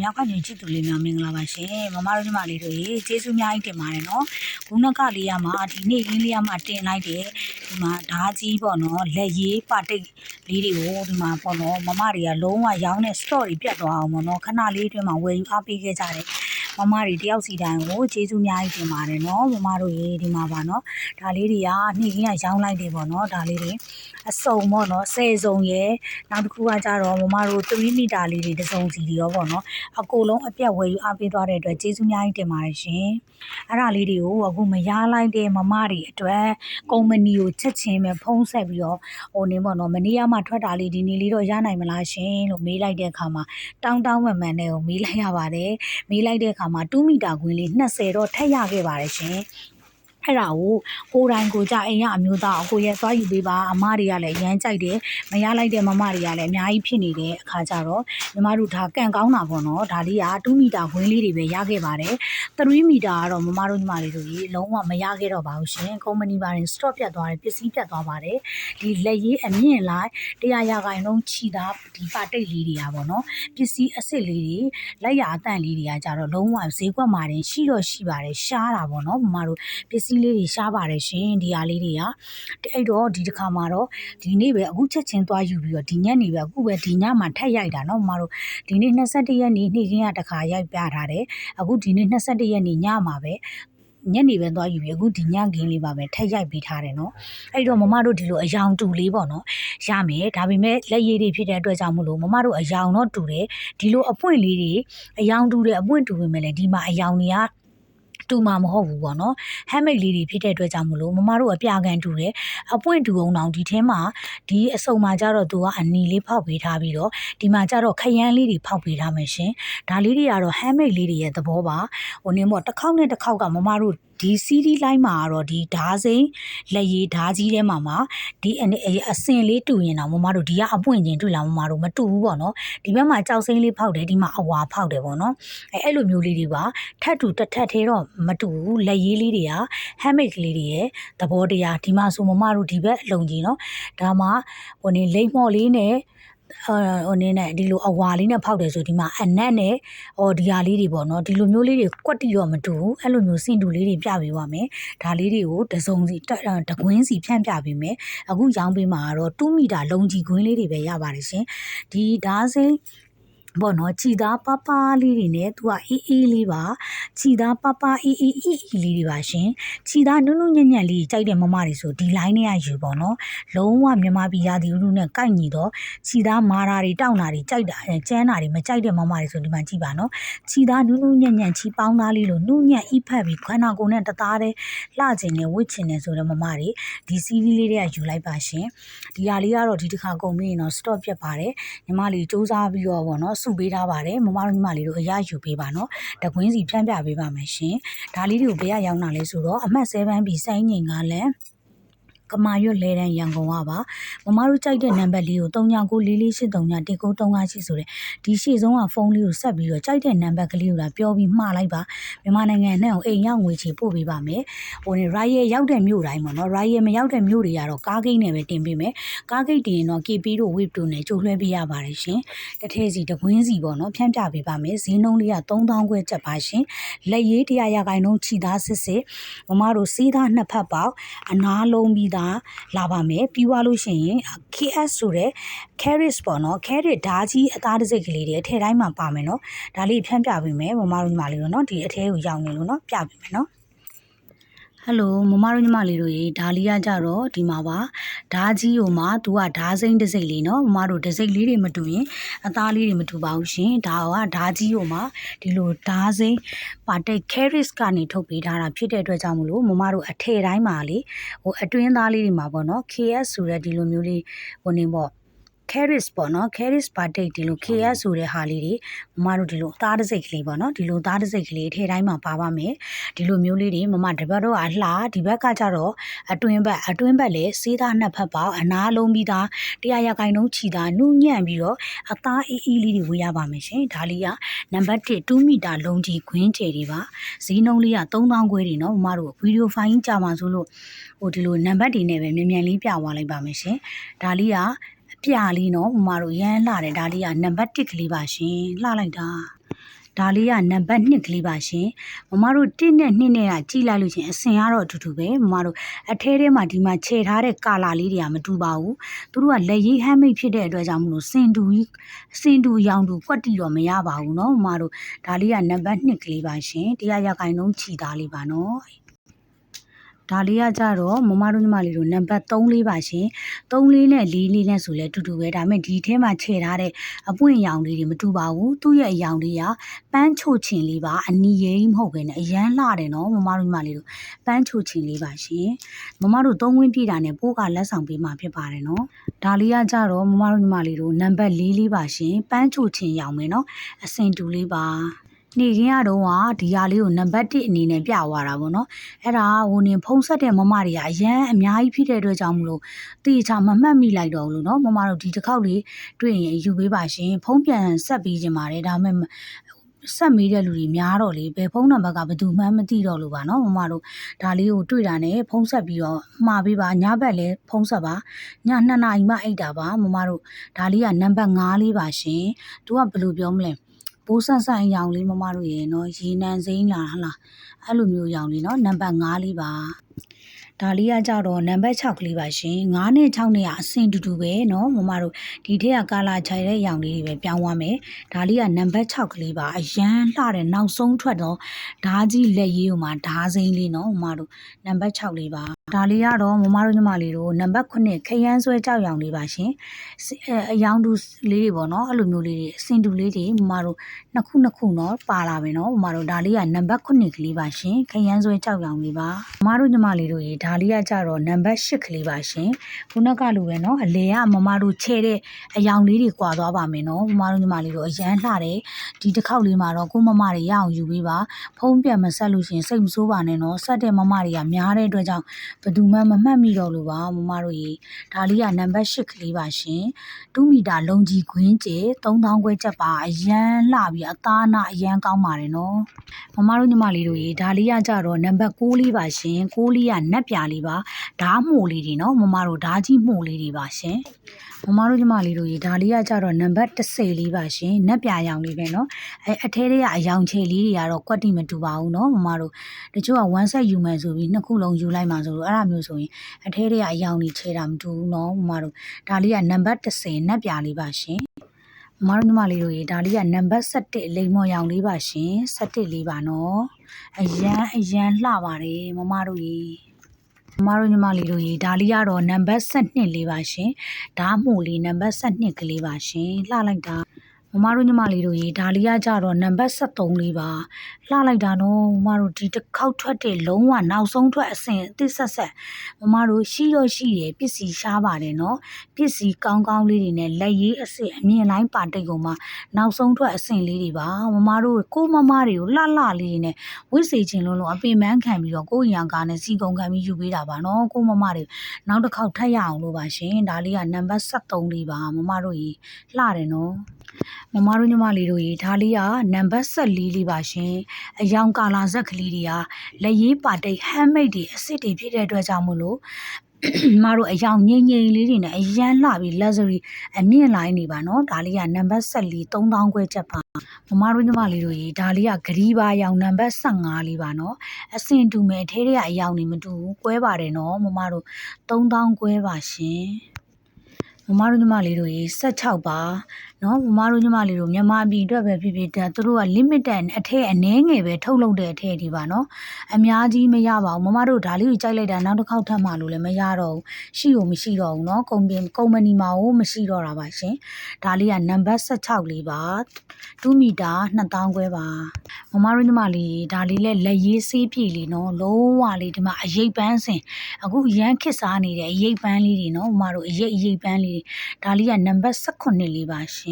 မြောက်ခညင်ချစ်သူလေးများမင်္ဂလာပါရှင်မမတို့ညီမလေးတို့ရေကျေးဇူးအများကြီးတင်ပါတယ်နော်ခုနကလေးရမှာဒီနေ့ရင်းလေးရမှာတင်လိုက်တယ်ဒီမှာဓာကြီးပေါ့နော်လက်ရေးပတိတ်လေးတွေကိုဒီမှာပေါ့နော်မမတွေကလုံးဝရောင်းတဲ့ store တွေပြတ်သွားအောင်ပေါ့နော်ခဏလေးအတွင်းမှာဝယ်ယူအားပေးခဲ့ကြတယ်မမတွေတယောက်စီတိုင်းကိုကျေးဇူးအများကြီးတင်ပါတယ်နော်မမတို့ရေဒီမှာပါနော်ဒါလေးတွေကနှိကင်းကရောင်းလိုက်တယ်ပေါ့နော်ဒါလေးတွေ အစုံပေါ့နော်ဆယ်စုံရယ်နောက်တစ်ခုကကြတော့မမတို့3မီတာလေးတွေတစ်စုံစီတွေရောပေါ့နော်အကိုလုံးအပြတ်ဝယ်ယူအားပေးသွားတဲ့အတွက်ကျေးဇူးအများကြီးတင်ပါတယ်ရှင်အဲ့ဒါလေးတွေကိုအခုမရလိုက်တဲ့မမတွေအတွက်ကုမ္ပဏီကိုချက်ချင်းပဲဖုံးဆက်ပြီးတော့ဟိုနေပေါ့နော်မနေ့ကမှထွက်တာလေးဒီနေ့လေးတော့ရနိုင်မလားရှင်လို့မေးလိုက်တဲ့အခါမှာတောင်းတောင်းမှန်မှန်နဲ့ကိုမေးလိုက်ရပါတယ်မေးလိုက်တဲ့အခါမှာ2မီတာခွင်းလေး20တော့ထပ်ရခဲ့ပါတယ်ရှင် အဲ့ဒါကိုကိုယ်တိုင်ကိုကြအိမ်ရအမျိုးသားအကိုရဲ့သွားယူပေးပါအမတွေကလည်းရမ်းကြိုက်တယ်မရလိုက်တဲ့မမတွေကလည်းအများကြီးဖြစ်နေတဲ့အခါကျတော့ညီမတို့ဒါကန်ကောင်းတာပေါ့နော်ဒါလေးက2မီတာဝင်းလေးတွေပဲရခဲ့ပါတယ်3မီတာကတော့မမတို့ညီမလေးတို့ကြီးလုံးဝမရခဲ့တော့ပါဘူးရှင်ကုမ္ပဏီပါရင် stop ပြတ်သွားတယ်ပစ္စည်းပြတ်သွားပါတယ်ဒီလက်ရေးအမြင့်လိုက်တရားရခိုင်လုံးခြိတာဒီပါတိတ်လေးတွေကပေါ့နော်ပစ္စည်းအစ်စ်လေးတွေလက်ရအတန့်လေးတွေကကြတော့လုံးဝဈေးကွက်မှာတင်ရှိတော့ရှိပါတယ်ရှားတာပေါ့နော်မမတို့ပစ္စည်းလေးတွေရှားပါတယ်ရှင်ဒီဟာလေးတွေကအဲ့တော့ဒီတစ်ခါမှာတော့ဒီနေ့ပဲအခုချက်ချင်းသွားယူပြီးတော့ဒီညနေပဲအခုပဲဒီညမှာထက်ရိုက်တာနော်မမတို့ဒီနေ့21ရက်နေ့နေ့ခင်းကတစ်ခါရိုက်ပြထားတယ်အခုဒီနေ့21ရက်နေ့ညမှာပဲညနေပဲသွားယူပြီးအခုဒီညခင်းလေးပါပဲထက်ရိုက်ပေးထားတယ်နော်အဲ့တော့မမတို့ဒီလိုအယောင်တူလေးပေါ့နော်ရမယ်ဒါပေမဲ့လက်ရည်တွေဖြစ်တဲ့အတွက်ကြောင့်မလို့မမတို့အယောင်တော့တူတယ်ဒီလိုအပွင့်လေးတွေအယောင်တူတယ်အပွင့်တူပေမဲ့လည်းဒီမှာအယောင်တွေက တူမှာမဟုတ်ဘူးပေါ့နော်ဟမ်းမိတ်လေးတွေဖြစ်တဲ့အတွက်ကြောင့်မလို့မမတို့အပြကန်တူတယ်အပွင့်တူအောင်တောင်ဒီထဲမှာဒီအစုံမှာကြတော့သူကအနီလေးဖောက်ပေးထားပြီးတော့ဒီမှာကြတော့ခရမ်းလေးတွေဖောက်ပေးထားမယ်ရှင်ဒါလေးတွေကတော့ဟမ်းမိတ်လေးတွေရဲ့သဘောပါဟိုနင်းပေါ့တစ်ခေါက်နဲ့တစ်ခေါက်ကမမတို့ ဒီ CD လိုင်းမှာကတော့ဒီဓာစိန်လက်ရည်ဓာကြီးထဲမှာမှာဒီအစင်လေးတူရင်တော့မမတို့ဒီကအပွင့်ချင်းတွေ့လာမမတို့မတူဘူးပေါ့နော်ဒီဘက်မှာကြောက်စိမ့်လေးဖောက်တယ်ဒီမှာအဝါဖောက်တယ်ပေါ့နော်အဲအဲ့လိုမျိုးလေးတွေပါထပ်တူတစ်ထပ်သေးတော့မတူဘူးလက်ရည်လေးတွေကဟမ်းမိတ်ကလေးတွေရဲ့သဘောတရားဒီမှာဆိုမမတို့ဒီဘက်အလုံးကြီးနော်ဒါမှဟိုနေလိမ့်မော့လေးနဲ့ ဟိုနေနဲ့ဒီလိုအဝါလေးနဲ့ဖောက်တယ်ဆိုဒီမှာအနက်နဲ့ဟောဒီဟာလေးတွေပေါ့နော်ဒီလိုမျိုးလေးတွေကွက်တီတော့မတူဘူးအဲ့လိုမျိုးစင်တူလေးတွေပြပေးပါမယ်ဒါလေးတွေကိုတစုံစီတကွင်းစီဖြန့်ပြပေးမယ်အခုရောင်းပေးမှာကတော့2မီတာ လုံးကြီးကွင်းလေးတွေပဲရပါတယ်ရှင်ဒီဓာစိန် ပေါ့နော်ခြီသားပပလေးတွေနဲ့သူကအေးအေးလေးပါခြီသားပပအေးအေးအီအီလေးတွေပါရှင်ခြီသားနုနုညံ့ညံ့လေးကြိုက်တဲ့မမတွေဆိုဒီ line နဲ့ယူပေါ့နော်လုံးဝမြန်မာပြည်ရာသီဥတုနဲ့ကိုက်ညီတော့ခြီသားမာတာတွေတောက်တာတွေကြိုက်တာကျန်းတာတွေမကြိုက်တဲ့မမတွေဆိုဒီမှာကြည့်ပါနော်ခြီသားနုနုညံ့ညံ့ခြီပေါင်းသားလေးလို့နုညံ့အိဖက်ပြီးခန္ဓာကိုယ်နဲ့တသားတည်းလှကျင်နေဝစ်ချင်နေဆိုတဲ့မမတွေဒီ CV လေးတွေကယူလိုက်ပါရှင်ဒီဟာလေးကတော့ဒီတစ်ခါကုန်ပြီးရင်တော့ stop ပြတ်ပါတယ်ညီမလေးစူးစမ်းပြီးတော့ပေါ့နော်စုပေးထားပါတယ်မမတို့ညီမလေးတို့အရယူပေးပါနော်တကွင်းစီဖြန့်ပြပေးပါမယ်ရှင်ဒါလေးတွေကိုဘယ်ရရောက်လာလဲဆိုတော့အမှတ်7ပြီးစိုင်းငိန်ကလည်း ကမာရွတ်လဲတန်းရန်ကုန်ကပါမမတို့ကြိုက်တဲ့နံပါတ်လေးကို3994483935ရှိဆိုတဲ့ဒီရှေ့ဆုံးကဖုန်းလေးကိုဆက်ပြီးတော့ကြိုက်တဲ့နံပါတ်ကလေးကိုလာပြောပြီးမှားလိုက်ပါမြန်မာနိုင်ငံနဲ့အိမ်ရောက်ငွေချေပို့ပေးပါမယ်ဟိုနေ Riot ရောက်တဲ့မြို့တိုင်းပေါ့နော် Riot မရောက်တဲ့မြို့တွေကတော့ကားဂိတ်နဲ့ပဲတင်ပေးမယ်ကားဂိတ်တင်ရင်တော့ KP တို့ Wave တို့နဲ့ကြိုလွှဲပေးရပါတယ်ရှင်တစ်ထည့်စီတကွင်းစီပေါ့နော်ဖြန့်ပြပေးပါမယ်ဈေးနှုန်းလေးက3000ခွဲကျပ်ပါရှင်လက်ရေးတရားရခိုင်နှုန်းခြိသားစစ်စစ်မမတို့စေးသားနှစ်ဖက်ပေါက်အနာလုံးပြီးသားလာပါမယ်ပြီးွားလို့ရှိရင် KS ဆိုတဲ့ carrots ပေါ့နော် carrot ဓာကြီးအသားတစ်စိတ်ကလေးတွေအထည်တိုင်းမှာပါမယ်နော်ဒါလေးဖြန့်ပြပေးမယ်မမတို့ညီမလေးတို့နော်ဒီအထည်ကိုရောက်နေလို့နော်ပြပေးမယ်နော်ဟယ်လိုမမတို့ညီမလေးတို့ရေဒါလီကကြတော့ဒီမှာပါ ဓာကြီးဟိုမှာသူကဓာစိမ့်တစ်စိတ်လေးနော်မမတို့တစ်စိတ်လေးတွေမတူရင်အသားလေးတွေမတူပါဘူးရှင်ဒါကဓာကြီးဟိုမှာဒီလိုဓာစိမ့်ပါတိတ် carrots ကနေထုတ်ပေးထားတာဖြစ်တဲ့အတွက်ကြောင့်မလို့မမတို့အထည်တိုင်းမှာလေဟိုအတွင်းသားလေးတွေမှာပေါ့နော် KS ဆိုတဲ့ဒီလိုမျိုးလေးဟိုနေပေါ့ carrots ပေါ့နော် carrots ပါတိတ်ဒီလို KS ဆိုတဲ့ဟာလေးတွေမမတို့ဒီလိုအသားတစ်စိတ်ကလေးပေါ့နော်ဒီလိုသားတစ်စိတ်ကလေးထဲတိုင်းမှာပါပါမယ်ဒီလိုမျိုးလေးတွေမမတပတ်တော့အလှဒီဘက်ကကြတော့အတွင်းဘက်အတွင်းဘက်လည်းစေးသားနှစ်ဖက်ပေါက်အနာလုံးပြီးသားတရားရကိုင်လုံးခြီသားနှုညံ့ပြီးတော့အသားအေးအေးလေးတွေဝေးရပါမယ်ရှင်ဒါလေးကနံပါတ်1 2မီတာလုံးကြီးခွင်းကျယ်တွေပါဈေးနှုန်းလေးက3000ခွဲတွေနော်မမတို့ဗီဒီယိုဖိုင်ကြာမှာဆိုလို့ဟိုဒီလိုနံပါတ်တွေနဲ့ပဲမြန်မြန်လေးပြသွားလိုက်ပါမယ်ရှင်ဒါလေးကအ ပြလေးနော်မမတို့ရမ်းလှတယ်ဒါလေးကနံပါတ်1ကလေးပါရှင်လှလိုက်တာ ဒါလေးကနံပါတ်2ကလေးပါရှင်မမတို့1နဲ့2နဲ့ကကြည့်လိုက်လို့ချင်းအစင်ကတော့အတူတူပဲမမတို့အထဲထဲမှာဒီမှာခြေထားတဲ့ကာလာလေးတွေကမတူပါဘူးသူတို့ကလက်ရည်ဟမ်းမိတ်ဖြစ်တဲ့အတွက်ကြောင့်မလို့စင်တူကြီးစင်တူရောင်တူကွက်တီတော့မရပါဘူးเนาะမမတို့ဒါလေးကနံပါတ်2ကလေးပါရှင်တရားရခိုင်နှုန်းခြီသားလေးပါเนาะ ဒါလေးကကြတော့မမတို့ညီမလေးတို့နံပါတ်3လေးပါရှင်3လေးနဲ့4လေးနဲ့ဆိုလဲတူတူပဲဒါပေမဲ့ဒီထဲမှာခြေထားတဲ့အပွင့်ရောင်လေးတွေမတူပါဘူးသူ့ရဲ့အရောင်လေးကပန်းချိုချင်လေးပါအနီရိမဟုတ်ပဲနဲ့အရန်လှတယ်နော်မမတို့ညီမလေးတို့ပန်းချိုချင်လေးပါရှင်မမတို့သုံးဝင်းပြည့်တာနဲ့ပိုးကလက်ဆောင်ပေးမှာဖြစ်ပါတယ်နော်ဒါလေးကကြတော့မမတို့ညီမလေးတို့နံပါတ်4လေးပါရှင်ပန်းချိုချင်ရောင်မယ်နော်အစင်တူလေးပါ နေခင်းရတော့ကဒီဟာလေးကိုနံပါတ်1အနေနဲ့ပြသွားတာပေါ့နော်အဲ့ဒါဟိုနေဖုံးဆက်တဲ့မမတွေကအရန်အများကြီးဖြစ်တဲ့အတွက်ကြောင့်မလို့တေချာမမှတ်မိလိုက်တော့ဘူးလို့နော်မမတို့ဒီတစ်ခေါက်လေးတွေ့ရင်ယူပေးပါရှင်ဖုံးပြန်ဆက်ပေးခြင်းပါတယ်ဒါပေမဲ့ဆက်မေးတဲ့လူတွေများတော့လေဘယ်ဖုန်းနံပါတ်ကဘယ်သူမှန်းမသိတော့လို့ပါနော်မမတို့ဒါလေးကိုတွေ့တာနဲ့ဖုန်းဆက်ပြီးတော့မှားပေးပါညဘက်လည်းဖုန်းဆက်ပါည2နာရီမှအိတ်တာပါမမတို့ဒါလေးကနံပါတ်5လေးပါရှင်သူကဘယ်လိုပြောမလဲ ပိုးဆန့်ဆန့်ရောင်လေးမမတို့ရေနော်ရေနံစိမ်းလားဟလားအဲ့လိုမျိုးရောင်လေးနော်နံပါတ်5လေးပါဒါလေးကကြတော့နံပါတ်6ကလေးပါရှင်9နဲ့6နဲ့ကအဆင်တူတူပဲเนาะမမတို့ဒီထက်ကကာလာခြိုင်တဲ့ရောင်လေးတွေပဲပြောင်းသွားမယ်ဒါလေးကနံပါတ်6ကလေးပါအရန်လှတဲ့နောက်ဆုံးထွက်တော့ဓာကြီးလက်ရည်ဟိုမှာဓာစိမ်းလေးเนาะမမတို့နံပါတ်6လေးပါ ဒါလေးကတော့မမတို့ညီမလေးတို့နံပါတ်9ခရမ်းဆွဲကြောက်ရောင်လေးပါရှင်အယောင်တူလေးတွေပေါ့နော်အဲ့လိုမျိုးလေးတွေအစင်တူလေးတွေမမတို့နှစ်ခုနှစ်ခုနော်ပါလာပဲနော်မမတို့ဒါလေးကနံပါတ်9ကလေးပါရှင်ခရမ်းဆွဲကြောက်ရောင်လေးပါမမတို့ညီမလေးတို့ရေဒါလေးကကြတော့နံပါတ်10ကလေးပါရှင်ခုနကလိုပဲနော်အလေကမမတို့ချဲ့တဲ့အယောင်လေးတွေကွာသွားပါမယ်နော်မမတို့ညီမလေးတို့အရန်လှတယ်ဒီတစ်ခေါက်လေးမှာတော့ကိုမမတွေရအောင်ယူပေးပါဖုံးပြတ်မဆက်လို့ရှင်စိတ်မဆိုးပါနဲ့နော်ဆက်တဲ့မမတွေကများတဲ့အတွက်ကြောင့်ဘယ်သူမှမမှတ်မိတော့လို့ပါမမတို့ရေဒါလေးကနံပါတ်10ကလေးပါရှင်2မီတာလုံးကြီးခွင်းကျ3000ခွဲချက်ပါအရန်လှပြီးအသားနာအရန်ကောင်းပါတယ်เนาะမမတို့ညီမလေးတို့ရေဒါလေးကကြတော့နံပါတ်6လေးပါရှင်6လေးကနက်ပြာလေးပါဓားမှုလေးတွေเนาะမမတို့ဓားကြီးမှုလေးတွေပါရှင်မမတို့ညီမလေးတို့ရေဒါလေးကကြတော့နံပါတ်10လေးပါရှင်နက်ပြာရောင်လေးပဲเนาะအဲအထဲလေးကအယောင်ချေလေးတွေကတော့ကွက်တိမတူပါဘူးเนาะမမတို့တချို့က1 set ယူမယ်ဆိုပြီးနှစ်ခုလုံးယူလိုက်မှဆိုလို့ အဲ့ဒါမျိုးဆိုရင်အထဲလေးကအယောင်ကြီးချေတာမတူဘူးเนาะမမတို့ဒါလေးကနံပါတ်10နက်ပြာလေးပါရှင်မမတို့ညီမလေးတို့ရေဒါလေးကနံပါတ်7လိမ်မော်ရောင်လေးပါရှင်7လေးပါเนาะအရန်အရန်လှပါတယ်မမတို့ရေမမတို့ညီမလေးတို့ရေဒါလေးကတော့နံပါတ်7လေးပါရှင်ဒါမှုလေးနံပါတ်7ကလေးပါရှင်လှလိုက်တာ မမတို့ညီမလေးတို့ရေဒါလေးကကြတော့နံပါတ်73လေးပါလှလိုက်တာနော်မမတို့ဒီတစ်ခေါက်ထွက်တဲ့လုံးဝနောက်ဆုံးထွက်အဆင့်အသစ်ဆက်ဆက်မမတို့ရှိတော့ရှိတယ်ပစ္စည်းရှားပါတယ်နော်ပစ္စည်းကောင်းကောင်းလေးတွေနဲ့လက်ရည်အစစ်အမြင်လိုက်ပါတိတ်ကုန်မှာနောက်ဆုံးထွက်အဆင့်လေးတွေပါမမတို့ကိုမမတွေကိုလှလှလေးတွေနဲ့ဝစ်စေချင်လို့လို့အပင်ပန်းခံပြီးတော့ကိုယ်ရံကားနဲ့စီကုံခံပြီးယူပေးတာပါနော်ကိုမမတွေနောက်တစ်ခေါက်ထပ်ရအောင်လို့ပါရှင်ဒါလေးကနံပါတ်73လေးပါမမတို့ကြီးလှတယ်နော်မမတို့ညီမလေးတို့ရေဒါလေးကနံပါတ်14လေးပါရှင်အယောင်ကာလာဇက်ကလေးတွေကလက်ရေးပါတိတ်ဟမ်းမိတ်တွေအစ်စ်တွေဖြစ်တဲ့အတွက်ကြောင့်မို့လို့မတို့အယောင်ငိမ့်ငိမ့်လေးတွေနဲ့အရန်လှပြီး luxury အမြင့်လိုင်းနေပါနော်ဒါလေးကနံပါတ်14 3000ခွဲချက်ပါမမတို့ညီမလေးတို့ရေဒါလေးကဂရီပါရောင်နံပါတ်15လေးပါနော်အစင်တူမဲ့ထဲထဲကအယောင်နေမတူဘူးကွဲပါတယ်နော်မမတို့3000ခွဲပါရှင်မမတို့ညီမလေးတို့ရေ16ပါ နော်မမတို့ညီမလေးတို့မြန်မာပြည်အတွက်ပဲဖြစ်ဖြစ်ဒါသူတို့က limited အထက်အနည်းငယ်ပဲထုတ်လုပ်တဲ့အထက်ဒီပါနော်အများကြီးမရပါဘူးမမတို့ဒါလေးကိုကြိုက်လိုက်တာနောက်တစ်ခေါက်ထပ်မှလို့လည်းမရတော့ဘူးရှိလို့မရှိတော့ဘူးနော်ကုမ္ပဏီကုမ္ပဏီမှာကိုမရှိတော့တာပါရှင်ဒါလေးကနံပါတ်16လေးပါ2မီတာ2000ကျွဲပါမမတို့ညီမလေးဒါလေးလည်းလက်ရေးဆေးပြည့်လေးနော်လုံးဝလေးဒီမှာအရိပ်ပန်းစင်အခုရမ်းခစ်စားနေတဲ့အရိပ်ပန်းလေးတွေနော်မမတို့အရိပ်အရိပ်ပန်းလေးဒါလေးကနံပါတ်18လေးပါရှင်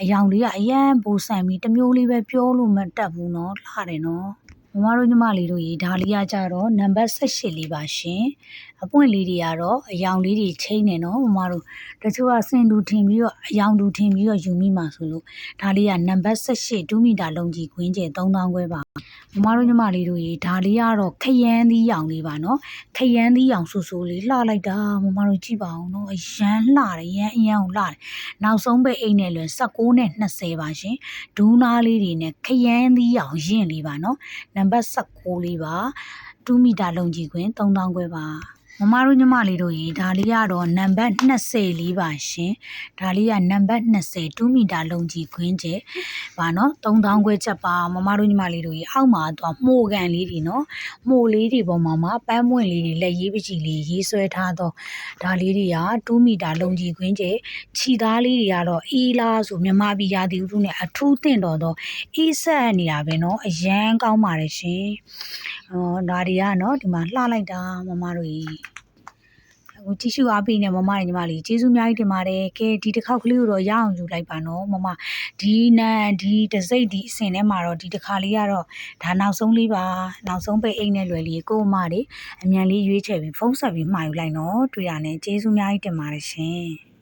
အယောင်လေးကအရန်ပူဆန်ပြီးတစ်မျိုးလေးပဲပြောလို့မတက်ဘူးနော်လှတယ်နော်မမတို့ညီမလေးတို့ရေဒါလေးကကြတော့နံပါတ်18လေးပါရှင် အအပွင့်လေးတွေကတော့အယောင်လေးတွေချိန်နေနော်မမတို့တချို့ကစင်တူထင်ပြီးတော့အယောင်တူထင်ပြီးတော့ယူမိမှာဆိုလို့ဒါလေးကနံပါတ်18 2မီတာလုံးကြီးခွင်းကျဲ3000ခွဲပါမမတို့ညီမလေးတို့ရေဒါလေးကတော့ခရမ်းသီးရောင်လေးပါနော်ခရမ်းသီးရောင်ဆူဆူလေးလှလိုက်တာမမတို့ကြည့်ပါအောင်နော်အရန်လှတယ်ရန်အရန်ကိုလှတယ်နောက်ဆုံးပဲအိတ်နဲ့လွယ်16နဲ့20ပါရှင်ဒူးနာလေးတွေနဲ့ခရမ်းသီးရောင်ရင့်လေးပါနော်နံပါတ်16လေးပါ2မီတာလုံးကြီးခွင်း3000ခွဲပါ မမတို့ညီမလေးတို့ရေဒါလေးကတော့နံပါတ်20လေးပါရှင်ဒါလေးကနံပါတ်20 2မီတာလုံးကြီးခွင်းကျဲပါနော်3000ခွဲချက်ပါမမတို့ညီမလေးတို့ရေအောက်မှာတော့မှုတ်ကန်လေးတွေနော်မှုတ်လေးတွေပေါ်မှာမှာပန်းပွင့်လေးတွေလက်ရေးပချီလေးရေးဆွဲထားတော့ဒါလေးတွေက2မီတာလုံးကြီးခွင်းကျဲခြီသားလေးတွေကတော့အေးလားဆိုမြမပြည်ရာသီဥတုနဲ့အထူးတင့်တော်တော့အေးဆက်နေတာပဲနော်အရန်ကောင်းပါတယ်ရှင်ဟောဒါတွေကနော်ဒီမှာလှလိုက်တာမမတို့ရေ ဟိုကြည့်ရှုအားပေးနေမမနဲ့ညီမလေးကျေးဇူးအများကြီးတင်ပါတယ်ကဲဒီတစ်ခေါက်ကလေးကိုတော့ရအောင်ယူလိုက်ပါနော်မမဒီနန်ဒီတစိမ့်ဒီအစင်ထဲမှာတော့ဒီတစ်ခါလေးကတော့ဒါနောက်ဆုံးလေးပါနောက်ဆုံးပဲအိတ်နဲ့လွယ်လေးကိုအမလေးအမြန်လေးရွေးချယ်ပြီးဖုန်းဆက်ပြီးမှာယူလိုက်နော်တွေ့ရနဲ့ကျေးဇူးအများကြီးတင်ပါတယ်ရှင်